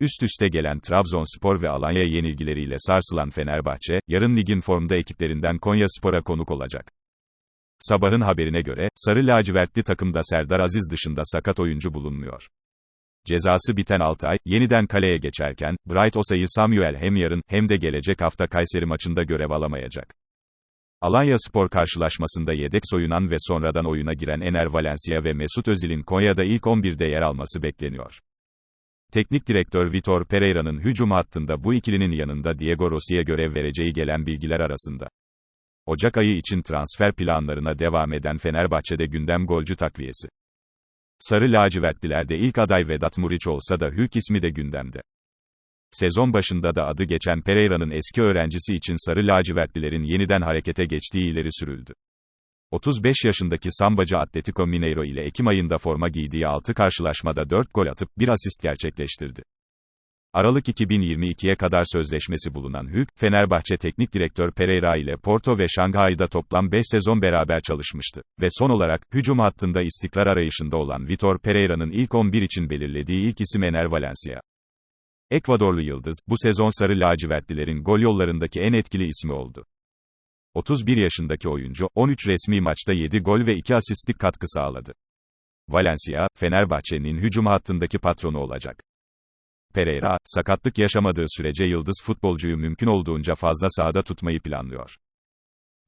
üst üste gelen Trabzonspor ve Alanya yenilgileriyle sarsılan Fenerbahçe, yarın ligin formda ekiplerinden Konyaspor'a konuk olacak. Sabahın haberine göre, Sarı lacivertli takımda Serdar Aziz dışında sakat oyuncu bulunmuyor. Cezası biten Altay, yeniden kaleye geçerken, Bright Osa'yı Samuel hem yarın, hem de gelecek hafta Kayseri maçında görev alamayacak. Alanya Spor karşılaşmasında yedek soyunan ve sonradan oyuna giren Ener Valencia ve Mesut Özil'in Konya'da ilk 11'de yer alması bekleniyor. Teknik direktör Vitor Pereira'nın hücum hattında bu ikilinin yanında Diego Rossi'ye görev vereceği gelen bilgiler arasında. Ocak ayı için transfer planlarına devam eden Fenerbahçe'de gündem golcü takviyesi. Sarı lacivertlilerde ilk aday Vedat Muriç olsa da Hülk ismi de gündemde. Sezon başında da adı geçen Pereira'nın eski öğrencisi için Sarı lacivertlilerin yeniden harekete geçtiği ileri sürüldü. 35 yaşındaki Sambacı Atletico Mineiro ile Ekim ayında forma giydiği 6 karşılaşmada 4 gol atıp 1 asist gerçekleştirdi. Aralık 2022'ye kadar sözleşmesi bulunan Hülk, Fenerbahçe Teknik Direktör Pereira ile Porto ve Şanghay'da toplam 5 sezon beraber çalışmıştı ve son olarak hücum hattında istikrar arayışında olan Vitor Pereira'nın ilk 11 için belirlediği ilk isim Ener Valencia. Ekvadorlu yıldız, bu sezon sarı lacivertlilerin gol yollarındaki en etkili ismi oldu. 31 yaşındaki oyuncu, 13 resmi maçta 7 gol ve 2 asistlik katkı sağladı. Valencia, Fenerbahçe'nin hücum hattındaki patronu olacak. Pereira, sakatlık yaşamadığı sürece yıldız futbolcuyu mümkün olduğunca fazla sahada tutmayı planlıyor.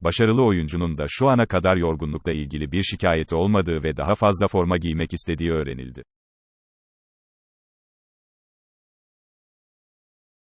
Başarılı oyuncunun da şu ana kadar yorgunlukla ilgili bir şikayeti olmadığı ve daha fazla forma giymek istediği öğrenildi.